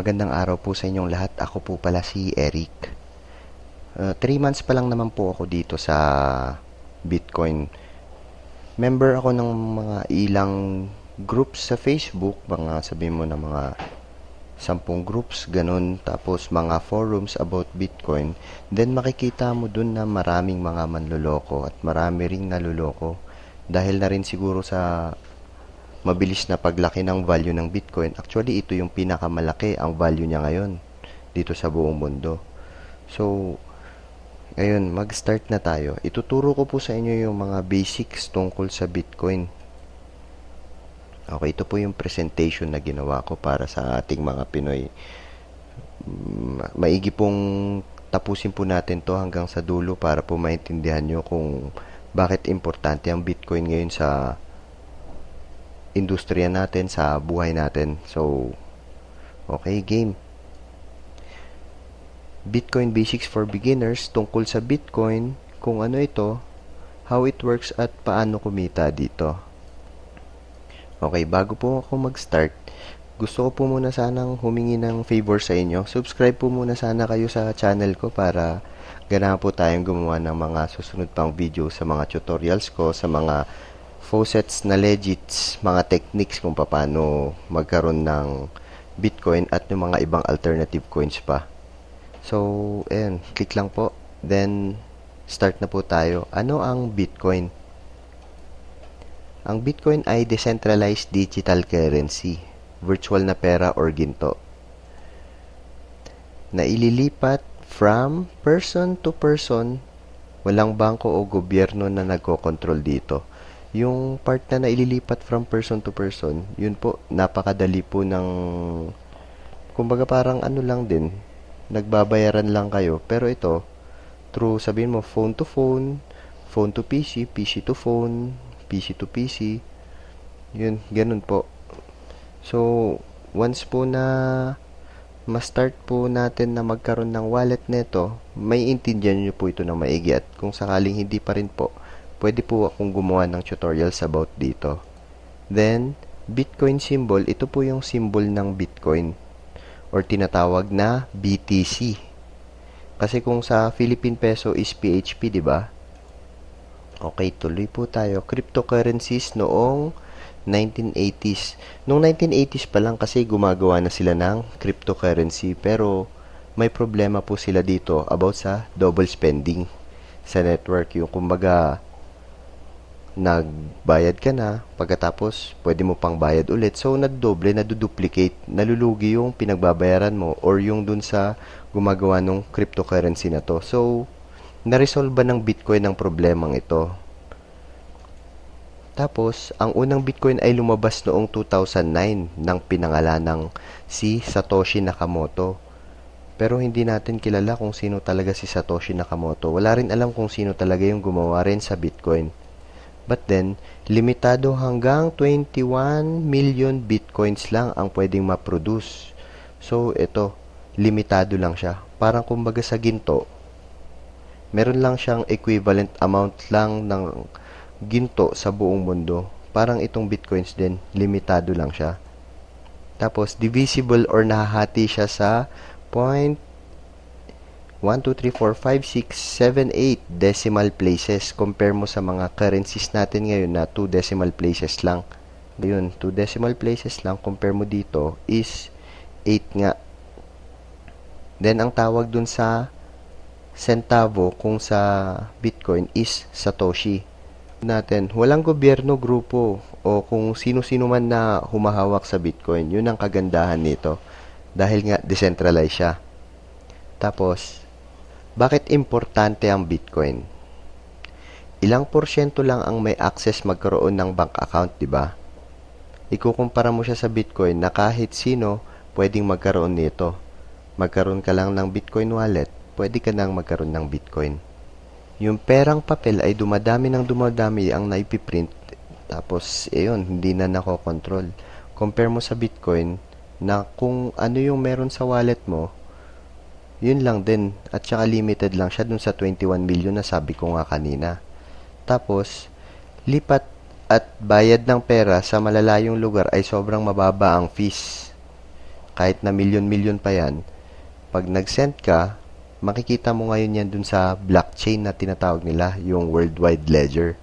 Magandang araw po sa inyong lahat. Ako po pala si Eric. 3 months pa lang naman po ako dito sa Bitcoin. Member ako ng mga ilang groups sa Facebook, mga sabihin mo na mga sampung groups, ganun. Tapos mga forums about Bitcoin. Then makikita mo dun na maraming mga manloloko at marami ring naluloko. Dahil na rin siguro sa mabilis na paglaki ng value ng Bitcoin. Actually, ito yung pinakamalaki ang value niya ngayon dito sa buong mundo. So, ngayon, mag-start na tayo. Ituturo ko po sa inyo yung mga basics tungkol sa Bitcoin. Okay, ito po yung presentation na ginawa ko para sa ating mga Pinoy. Ma- Maigi pong tapusin po natin to hanggang sa dulo para po maintindihan nyo kung bakit importante ang Bitcoin ngayon sa industriya natin, sa buhay natin. So, okay, game. Bitcoin Basics for Beginners tungkol sa Bitcoin, kung ano ito, how it works at paano kumita dito. Okay, bago po ako mag-start, gusto ko po muna sanang humingi ng favor sa inyo. Subscribe po muna sana kayo sa channel ko para ganahan po tayong gumawa ng mga susunod pang video sa mga tutorials ko, sa mga faucets na legits, mga techniques kung paano magkaroon ng Bitcoin at yung mga ibang alternative coins pa. So, ayan, click lang po. Then, start na po tayo. Ano ang Bitcoin? Ang Bitcoin ay decentralized digital currency, virtual na pera or ginto, na ililipat from person to person, walang bangko o gobyerno na nagko-control dito. Yung part na naililipat from person to person, yun po, napakadali po ng, kumbaga parang ano lang din, nagbabayaran lang kayo. Pero ito, through sabihin mo phone to phone, phone to PC, PC to phone, PC to PC. Yun, ganun po. So, once po na ma-start po natin na magkaroon ng wallet nito, may intindihan nyo po ito ng maigi at kung sakaling hindi pa rin po, pwede po akong gumawa ng tutorials about dito. Then, Bitcoin symbol, ito po yung symbol ng Bitcoin or tinatawag na BTC. Kasi kung sa Philippine Peso is PHP, di ba? Okay, tuloy po tayo. Cryptocurrencies noong 1980s. Noong 1980s pa lang kasi gumagawa na sila ng cryptocurrency pero may problema po sila dito about sa double spending sa network. Yung kumbaga nagbayad ka na, pagkatapos pwede mo pang bayad ulit. So, nagdoble, naduduplicate, nalulugi yung pinagbabayaran mo or yung dun sa gumagawa ng cryptocurrency na to. So, naresolve ba ng Bitcoin ang problemang ito? Tapos, ang unang Bitcoin ay lumabas noong 2009 nang pinangalan ng si Satoshi Nakamoto. Pero hindi natin kilala kung sino talaga si Satoshi Nakamoto. Wala rin alam kung sino talaga yung gumawa rin sa Bitcoin. But then, limitado hanggang 21 million bitcoins lang ang pwedeng ma-produce. So, ito, limitado lang siya. Parang kumbaga sa ginto, meron lang siyang equivalent amount lang ng ginto sa buong mundo. Parang itong bitcoins din, limitado lang siya. Tapos, divisible or nahahati siya sa point 1, 2, 3, 4, 5, 6, 7, 8 decimal places. Compare mo sa mga currencies natin ngayon na 2 decimal places lang. Ayun, 2 decimal places lang. Compare mo dito is 8 nga. Then, ang tawag dun sa centavo kung sa Bitcoin is Satoshi. Natin, walang gobyerno, grupo, o kung sino-sino man na humahawak sa Bitcoin. Yun ang kagandahan nito. Dahil nga, decentralized siya. Tapos, bakit importante ang Bitcoin? Ilang porsyento lang ang may access magkaroon ng bank account, di ba? Ikukumpara mo siya sa Bitcoin na kahit sino pwedeng magkaroon nito. Magkaroon ka lang ng Bitcoin wallet, pwede ka nang magkaroon ng Bitcoin. Yung perang papel ay dumadami ng dumadami ang naipiprint, tapos, ayun, hindi na nakokontrol. Compare mo sa Bitcoin na kung ano yung meron sa wallet mo, yun lang din. At saka limited lang siya dun sa 21 million na sabi ko nga kanina. Tapos, lipat at bayad ng pera sa malalayong lugar ay sobrang mababa ang fees. kahit na milyon-milyon pa yan, pag nag-send ka, makikita mo ngayon yan dun sa blockchain na tinatawag nila, yung worldwide ledger.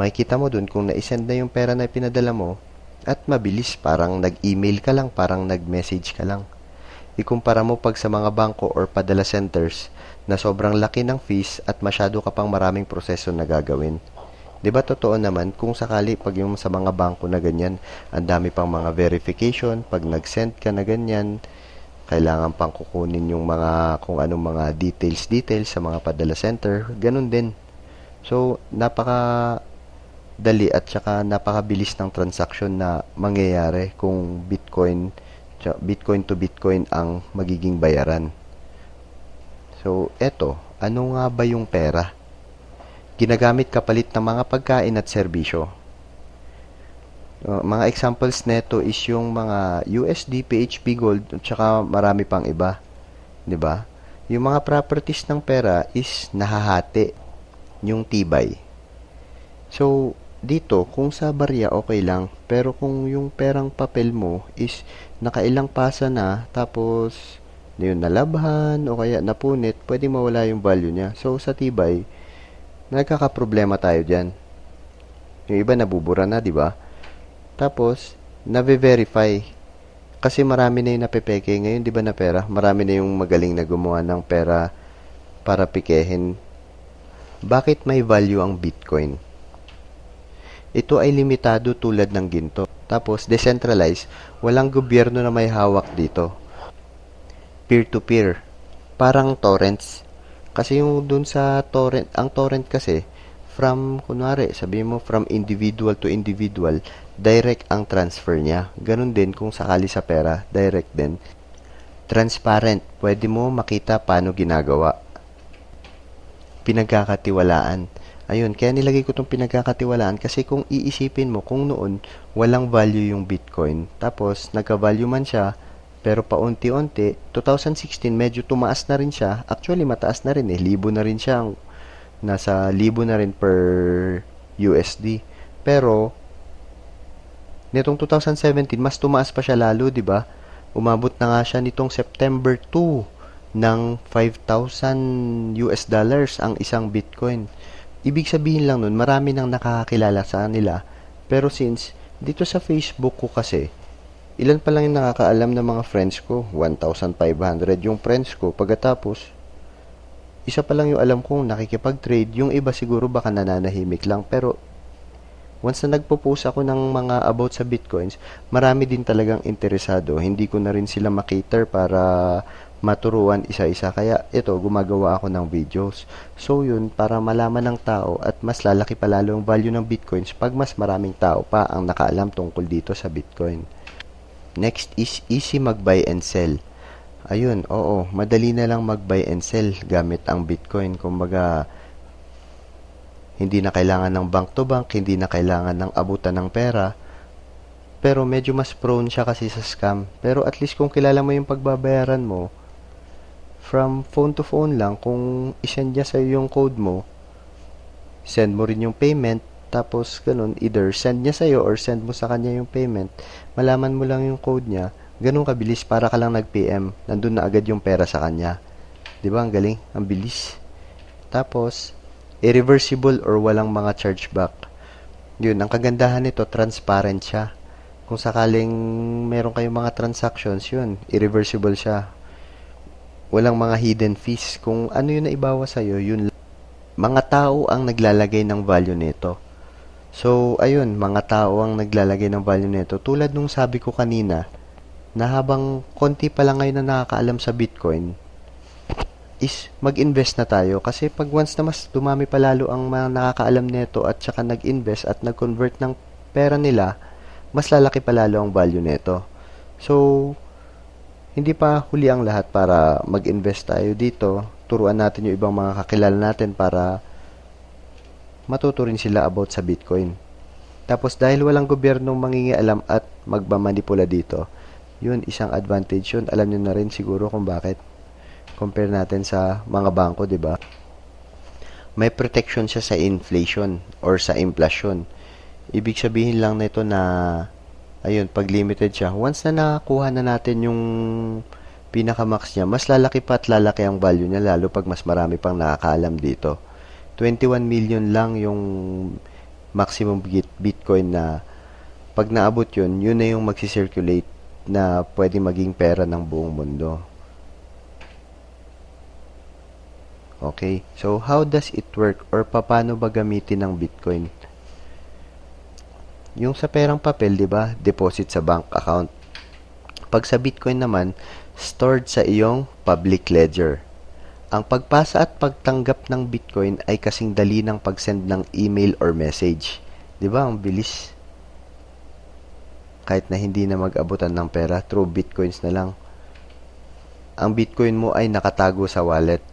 Makikita mo dun kung na-send na yung pera na pinadala mo, at mabilis, parang nag-email ka lang, parang nag-message ka lang. Ikumpara mo pag sa mga bangko or padala centers na sobrang laki ng fees at masyado ka pang maraming proseso na gagawin. 'Di ba totoo naman kung sakali pag yung sa mga bangko na ganyan, ang dami pang mga verification, pag nag-send ka na ganyan, kailangan pang kukunin yung mga kung anong mga details details sa mga padala center, ganun din. So, napaka dali at saka napakabilis ng transaction na mangyayari kung Bitcoin Bitcoin to Bitcoin ang magiging bayaran. So, eto, ano nga ba yung pera? Ginagamit kapalit ng mga pagkain at serbisyo. Uh, mga examples neto is yung mga USD, PHP Gold, at saka marami pang iba. 'Di ba? Yung mga properties ng pera is nahahati yung tibay. So, dito, kung sa barya, okay lang. Pero kung yung perang papel mo is nakailang pasa na, tapos yun, nalabhan o kaya napunit, pwede mawala yung value niya. So, sa tibay, nagkakaproblema tayo dyan. Yung iba nabubura na, di ba? Tapos, nabe-verify. Kasi marami na yung napepeke. Ngayon, di ba na pera? Marami na yung magaling na gumawa ng pera para pikehin. Bakit may value ang Bitcoin? Ito ay limitado tulad ng ginto. Tapos, decentralized, walang gobyerno na may hawak dito. Peer-to-peer. Parang torrents. Kasi yung dun sa torrent, ang torrent kasi, from, kunwari, sabihin mo, from individual to individual, direct ang transfer niya. Ganun din kung sakali sa pera, direct din. Transparent. Pwede mo makita paano ginagawa. Pinagkakatiwalaan. Ayun, kaya nilagay ko itong pinagkakatiwalaan kasi kung iisipin mo kung noon walang value yung Bitcoin, tapos nagka-value man siya, pero paunti-unti, 2016 medyo tumaas na rin siya. Actually, mataas na rin eh. Libo na rin siya. Nasa libo na rin per USD. Pero, nitong 2017, mas tumaas pa siya lalo, di ba? Umabot na nga siya nitong September 2 ng 5,000 US dollars ang isang Bitcoin. Ibig sabihin lang nun, marami nang nakakakilala sa nila. Pero since, dito sa Facebook ko kasi, ilan pa lang yung nakakaalam ng mga friends ko? 1,500 yung friends ko. Pagkatapos, isa pa lang yung alam kong nakikipag-trade. Yung iba siguro baka nananahimik lang. Pero, once na nagpo-post ako ng mga about sa bitcoins, marami din talagang interesado. Hindi ko na rin sila makater para maturuan isa-isa. Kaya ito, gumagawa ako ng videos. So yun, para malaman ng tao at mas lalaki pa lalo ang value ng bitcoins pag mas maraming tao pa ang nakaalam tungkol dito sa bitcoin. Next is easy mag-buy and sell. Ayun, oo, madali na lang mag-buy and sell gamit ang bitcoin. Kumbaga, hindi na kailangan ng bank to bank, hindi na kailangan ng abutan ng pera. Pero medyo mas prone siya kasi sa scam. Pero at least kung kilala mo yung pagbabayaran mo, from phone to phone lang, kung isend niya sa'yo yung code mo, send mo rin yung payment, tapos ganun, either send niya sa'yo or send mo sa kanya yung payment, malaman mo lang yung code niya, ganun kabilis para ka lang nag-PM, nandun na agad yung pera sa kanya. 'Di ba Ang galing, ang bilis. Tapos, irreversible or walang mga chargeback. Yun, ang kagandahan nito, transparent siya. Kung sakaling meron kayong mga transactions, yun, irreversible siya. Walang mga hidden fees. Kung ano yun na ibawa sa'yo, yun mga tao ang naglalagay ng value nito. So, ayun, mga tao ang naglalagay ng value nito. Tulad nung sabi ko kanina, na habang konti pa lang ngayon na nakakaalam sa Bitcoin, is mag-invest na tayo. Kasi pag once na mas dumami pa lalo ang mga nakakaalam nito at saka nag-invest at nag-convert ng pera nila, mas lalaki pa lalo ang value nito. So, hindi pa huli ang lahat para mag-invest tayo dito. Turuan natin yung ibang mga kakilala natin para matuto rin sila about sa Bitcoin. Tapos dahil walang gobyernong mangingialam at magmamanipula dito, yun isang advantage yun. Alam niyo na rin siguro kung bakit. Compare natin sa mga bangko, 'di ba? May protection siya sa inflation or sa inflation. Ibig sabihin lang nito na Ayun, pag limited siya, once na nakakuha na natin yung pinaka-max niya, mas lalaki pa at lalaki ang value niya, lalo pag mas marami pang nakakaalam dito. 21 million lang yung maximum bit Bitcoin na pag naabot yun, yun na yung magsisirculate na pwede maging pera ng buong mundo. Okay, so how does it work or paano ba gamitin ng Bitcoin? Yung sa perang papel, 'di ba? Deposit sa bank account. Pag sa Bitcoin naman, stored sa iyong public ledger. Ang pagpasa at pagtanggap ng Bitcoin ay kasing dali ng pag-send ng email or message. 'Di ba? Ang bilis. Kahit na hindi na mag-abutan ng pera, through Bitcoins na lang. Ang Bitcoin mo ay nakatago sa wallet.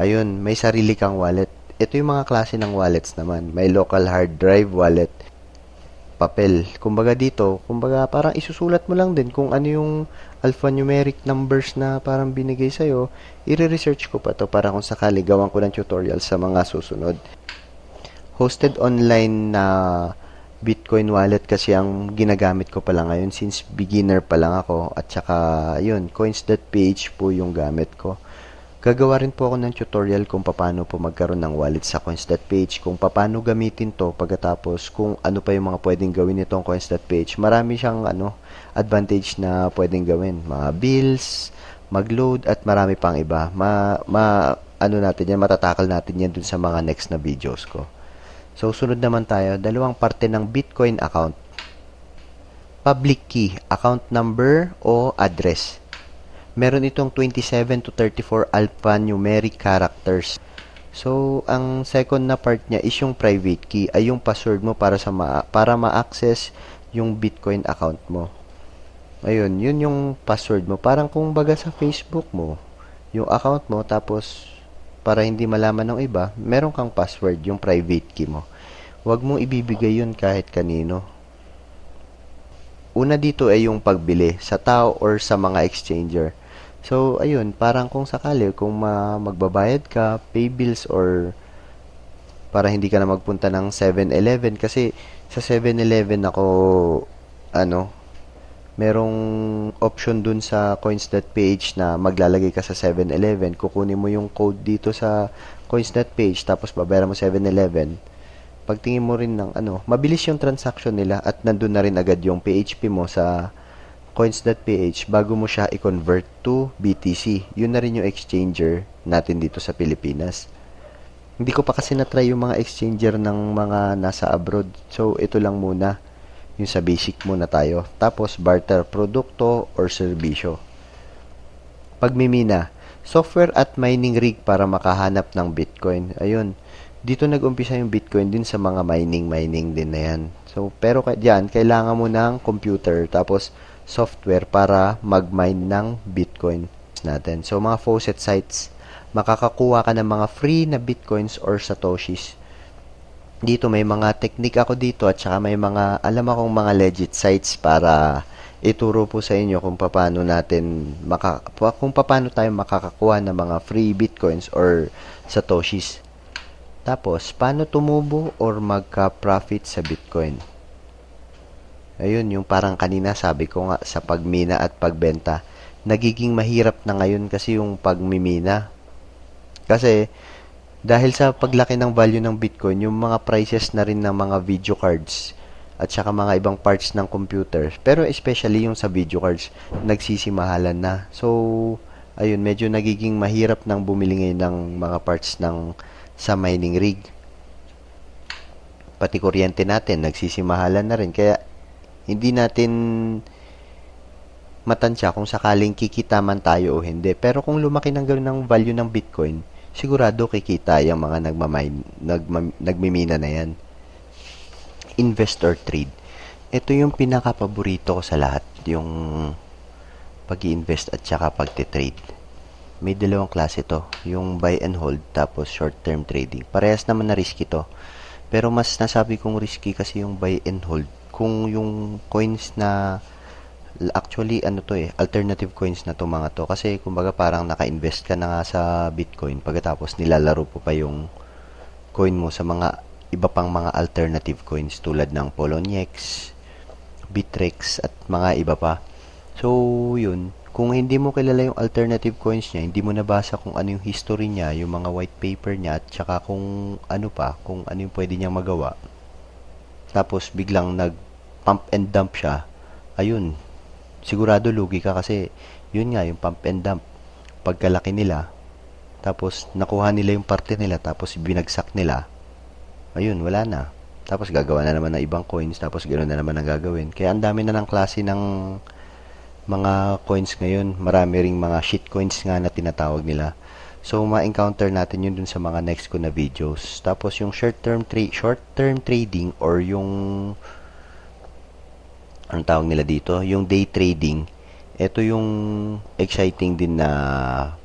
Ayun, may sarili kang wallet. Ito yung mga klase ng wallets naman. May local hard drive wallet, papel. Kumbaga dito, kumbaga parang isusulat mo lang din kung ano yung alphanumeric numbers na parang binigay sa'yo. I-research ko pa to para kung sakali gawan ko ng tutorial sa mga susunod. Hosted online na Bitcoin wallet kasi ang ginagamit ko pala ngayon since beginner pa lang ako at saka yun, coins.ph po yung gamit ko. Gagawa rin po ako ng tutorial kung paano po magkaroon ng wallet sa coins.ph, kung paano gamitin to pagkatapos kung ano pa yung mga pwedeng gawin nitong coins.ph. Marami siyang ano, advantage na pwedeng gawin. Mga bills, mag-load at marami pang iba. Ma, ma ano natin yan, matatakal natin yan dun sa mga next na videos ko. So, sunod naman tayo, dalawang parte ng Bitcoin account. Public key, account number o address meron itong 27 to 34 alphanumeric characters. So, ang second na part niya is yung private key, ay yung password mo para sa ma para ma-access yung Bitcoin account mo. Ayun, yun yung password mo. Parang kung baga sa Facebook mo, yung account mo, tapos para hindi malaman ng iba, meron kang password, yung private key mo. Huwag mong ibibigay yun kahit kanino. Una dito ay yung pagbili sa tao or sa mga exchanger. So, ayun, parang kung sakali, kung ma magbabayad ka, pay bills or para hindi ka na magpunta ng 7-Eleven kasi sa 7-Eleven ako ano merong option dun sa coins.ph na maglalagay ka sa 7-Eleven kukunin mo yung code dito sa coins.ph tapos babayaran mo 7-Eleven pagtingin mo rin ng ano mabilis yung transaction nila at nandun na rin agad yung PHP mo sa coins.ph bago mo siya i-convert to BTC. Yun na rin yung exchanger natin dito sa Pilipinas. Hindi ko pa kasi na-try yung mga exchanger ng mga nasa abroad. So, ito lang muna. Yung sa basic muna tayo. Tapos, barter produkto or serbisyo. Pagmimina, software at mining rig para makahanap ng Bitcoin. Ayun. Dito nag-umpisa yung Bitcoin din sa mga mining-mining din na yan. So, pero diyan, kailangan mo ng computer. Tapos, software para mag-mine ng Bitcoin natin. So, mga faucet sites, makakakuha ka ng mga free na Bitcoins or Satoshis. Dito may mga technique ako dito at saka may mga, alam akong mga legit sites para ituro po sa inyo kung paano natin maka, kung paano tayo makakakuha ng mga free bitcoins or satoshis. Tapos, paano tumubo or magka-profit sa bitcoin? Ayun, yung parang kanina sabi ko nga sa pagmina at pagbenta, nagiging mahirap na ngayon kasi yung pagmimina. Kasi dahil sa paglaki ng value ng Bitcoin, yung mga prices na rin ng mga video cards at saka mga ibang parts ng computer, pero especially yung sa video cards, nagsisimahalan na. So, ayun, medyo nagiging mahirap nang bumili ngayon ng mga parts ng sa mining rig. Pati kuryente natin, nagsisimahalan na rin. Kaya, hindi natin matansya kung sakaling kikita man tayo o hindi. Pero kung lumaki ng gano'n ng value ng Bitcoin, sigurado kikita yung mga nagmamine, nagma, nagmimina na yan. Investor trade. Ito yung pinaka-paborito ko sa lahat, yung pag invest at saka pagte-trade. May dalawang klase to, yung buy and hold tapos short-term trading. Parehas naman na risky to. Pero mas nasabi kong risky kasi yung buy and hold kung yung coins na actually ano to eh alternative coins na to mga to kasi kumbaga parang naka-invest ka na nga sa Bitcoin pagkatapos nilalaro po pa yung coin mo sa mga iba pang mga alternative coins tulad ng Poloniex, Bittrex at mga iba pa. So, yun. Kung hindi mo kilala yung alternative coins niya, hindi mo nabasa kung ano yung history niya, yung mga white paper niya, at saka kung ano pa, kung ano yung pwede niyang magawa. Tapos, biglang nag pump and dump siya. Ayun. Sigurado lugi ka kasi, yun nga, yung pump and dump. Pagkalaki nila, tapos nakuha nila yung parte nila, tapos binagsak nila, ayun, wala na. Tapos gagawa na naman ng ibang coins, tapos ganoon na naman ang gagawin. Kaya ang dami na ng klase ng mga coins ngayon. Marami ring mga shit coins nga na tinatawag nila. So, ma-encounter natin yun dun sa mga next ko na videos. Tapos, yung short-term tra- short-term trading or yung anong tawag nila dito? Yung day trading. Ito yung exciting din na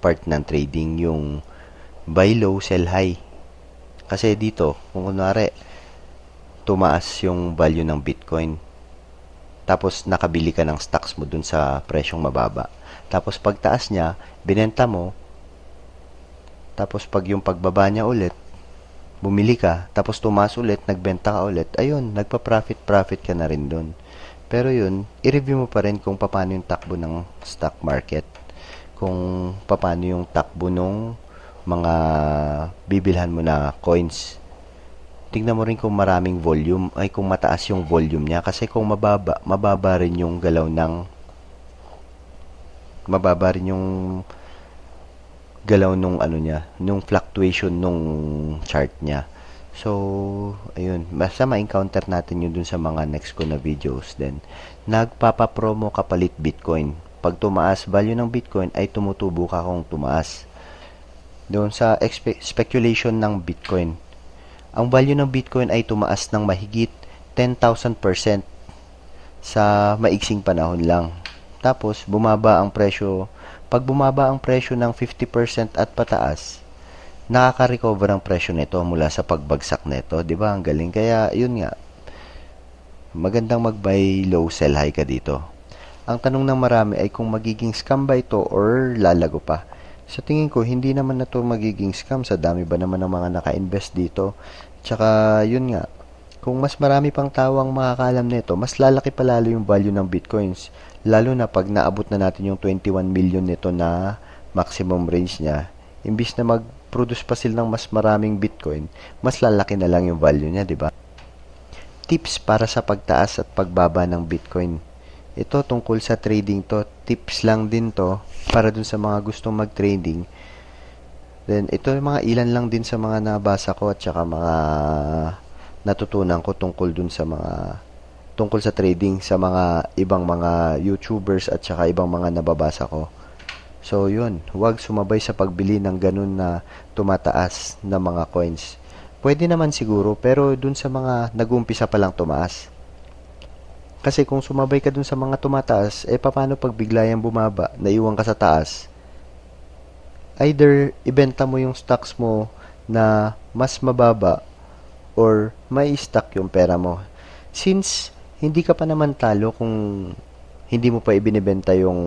part ng trading. Yung buy low, sell high. Kasi dito, kung kunwari, tumaas yung value ng Bitcoin. Tapos nakabili ka ng stocks mo dun sa presyong mababa. Tapos pagtaas niya, binenta mo. Tapos pag yung pagbaba niya ulit, bumili ka, tapos tumaas ulit, nagbenta ka ulit, ayun, nagpa-profit-profit ka na rin dun. Pero yun, i-review mo pa rin kung paano yung takbo ng stock market. Kung paano yung takbo ng mga bibilhan mo na coins. Tingnan mo rin kung maraming volume ay kung mataas yung volume niya. Kasi kung mababa mababa rin yung galaw ng mababa rin yung galaw nung ano niya nung fluctuation nung chart niya so ayun. Basta ma-encounter natin yun dun sa mga next ko na videos. Then nagpapa-promo kapalit bitcoin. Pag tumaas value ng bitcoin ay tumutubo ka kung tumaas. Doon sa expe- speculation ng bitcoin. Ang value ng Bitcoin ay tumaas ng mahigit 10,000% sa maiksing panahon lang. Tapos, bumaba ang presyo. Pag bumaba ang presyo ng 50% at pataas, nakaka-recover ang presyo nito mula sa pagbagsak nito. 'Di ba Ang galing. Kaya, yun nga. Magandang mag-buy low, sell high ka dito. Ang tanong ng marami ay kung magiging scam ba ito or lalago pa. Sa tingin ko, hindi naman na to magiging scam. Sa dami ba naman ng mga naka-invest dito? Tsaka, yun nga, kung mas marami pang tao ang makakaalam nito, mas lalaki pa lalo yung value ng bitcoins. Lalo na pag naabot na natin yung 21 million nito na maximum range niya. Imbis na mag-produce pa sila ng mas maraming bitcoin, mas lalaki na lang yung value niya, di ba? Tips para sa pagtaas at pagbaba ng bitcoin. Ito tungkol sa trading to. Tips lang din to para dun sa mga gustong mag-trading Then, ito mga ilan lang din sa mga nabasa ko at saka mga natutunan ko tungkol dun sa mga tungkol sa trading sa mga ibang mga YouTubers at saka ibang mga nababasa ko. So, yun. Huwag sumabay sa pagbili ng ganun na tumataas na mga coins. Pwede naman siguro, pero dun sa mga nag-umpisa pa lang tumaas. Kasi kung sumabay ka dun sa mga tumataas, eh paano pag bigla yung bumaba, naiwan ka sa taas, either ibenta mo yung stocks mo na mas mababa or may stock yung pera mo. Since hindi ka pa naman talo kung hindi mo pa ibinebenta yung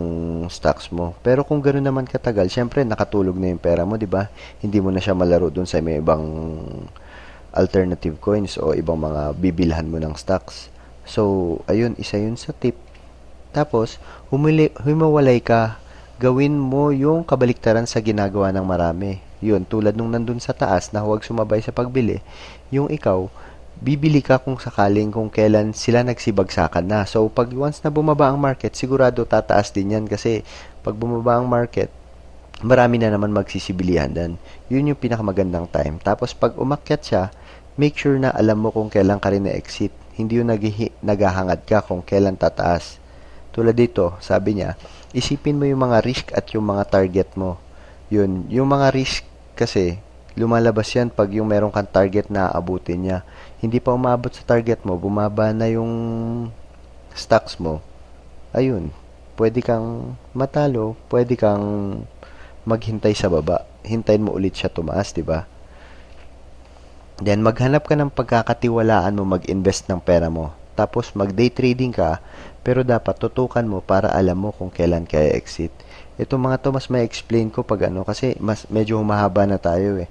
stocks mo. Pero kung ganoon naman katagal, syempre nakatulog na yung pera mo, 'di ba? Hindi mo na siya malaro doon sa may ibang alternative coins o ibang mga bibilhan mo ng stocks. So, ayun, isa yun sa tip. Tapos, humili, humawalay ka gawin mo yung kabaliktaran sa ginagawa ng marami. Yun, tulad nung nandun sa taas na huwag sumabay sa pagbili, yung ikaw, bibili ka kung sakaling kung kailan sila nagsibagsakan na. So, pag once na bumaba ang market, sigurado tataas din yan kasi pag bumaba ang market, marami na naman magsisibilihan dan. Yun yung pinakamagandang time. Tapos, pag umakyat siya, make sure na alam mo kung kailan ka rin na-exit. Hindi yung naghahangad ka kung kailan tataas. Tulad dito, sabi niya, isipin mo yung mga risk at yung mga target mo. Yun, yung mga risk kasi, lumalabas yan pag yung meron kang target na abutin niya. Hindi pa umabot sa target mo, bumaba na yung stocks mo. Ayun, pwede kang matalo, pwede kang maghintay sa baba. Hintayin mo ulit siya tumaas, di ba? Then, maghanap ka ng pagkakatiwalaan mo mag-invest ng pera mo. Tapos, mag-day trading ka pero dapat tutukan mo para alam mo kung kailan kaya exit. Itong mga to mas may explain ko pag ano kasi mas medyo humahaba na tayo eh.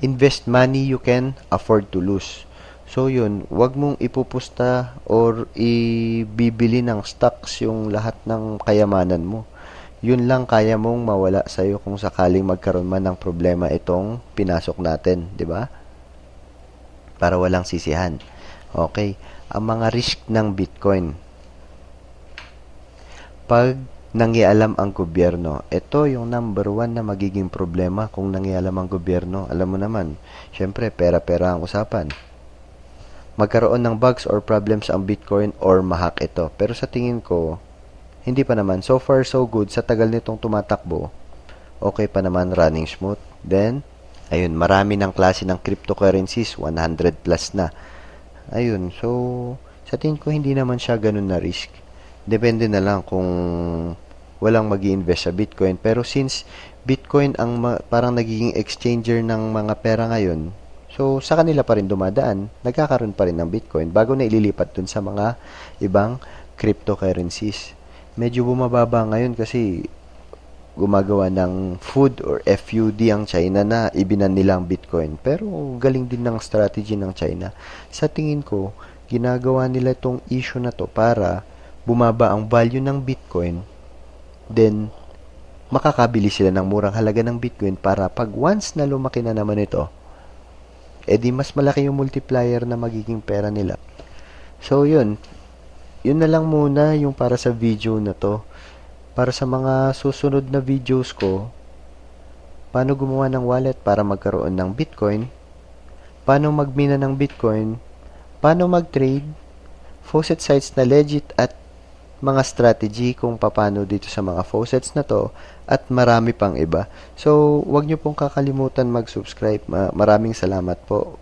Invest money you can afford to lose. So yun, wag mong ipupusta or ibibili ng stocks yung lahat ng kayamanan mo. Yun lang kaya mong mawala sa'yo kung sakaling magkaroon man ng problema itong pinasok natin, di ba? Para walang sisihan. Okay, ang mga risk ng Bitcoin. Pag nangialam ang gobyerno, ito yung number one na magiging problema kung nangialam ang gobyerno. Alam mo naman, syempre, pera-pera ang usapan magkaroon ng bugs or problems ang Bitcoin or mahack ito. Pero sa tingin ko, hindi pa naman. So far, so good. Sa tagal nitong tumatakbo, okay pa naman running smooth. Then, ayun, marami ng klase ng cryptocurrencies, 100 plus na. Ayun, so, sa tingin ko, hindi naman siya ganun na risk. Depende na lang kung walang mag invest sa Bitcoin. Pero since Bitcoin ang ma- parang nagiging exchanger ng mga pera ngayon, So, sa kanila pa rin dumadaan, nagkakaroon pa rin ng Bitcoin bago na ililipat dun sa mga ibang cryptocurrencies. Medyo bumababa ngayon kasi gumagawa ng food or FUD ang China na ibinan nila ang Bitcoin. Pero galing din ng strategy ng China. Sa tingin ko, ginagawa nila itong issue na to para bumaba ang value ng Bitcoin. Then, makakabili sila ng murang halaga ng Bitcoin para pag once na lumaki na naman ito, eh di mas malaki yung multiplier na magiging pera nila. So, yun. Yun na lang muna yung para sa video na to. Para sa mga susunod na videos ko, paano gumawa ng wallet para magkaroon ng Bitcoin, paano magmina ng Bitcoin, paano mag-trade, faucet sites na legit at mga strategy kung paano dito sa mga faucets na to at marami pang iba. So, wag nyo pong kakalimutan mag-subscribe. Ma- maraming salamat po.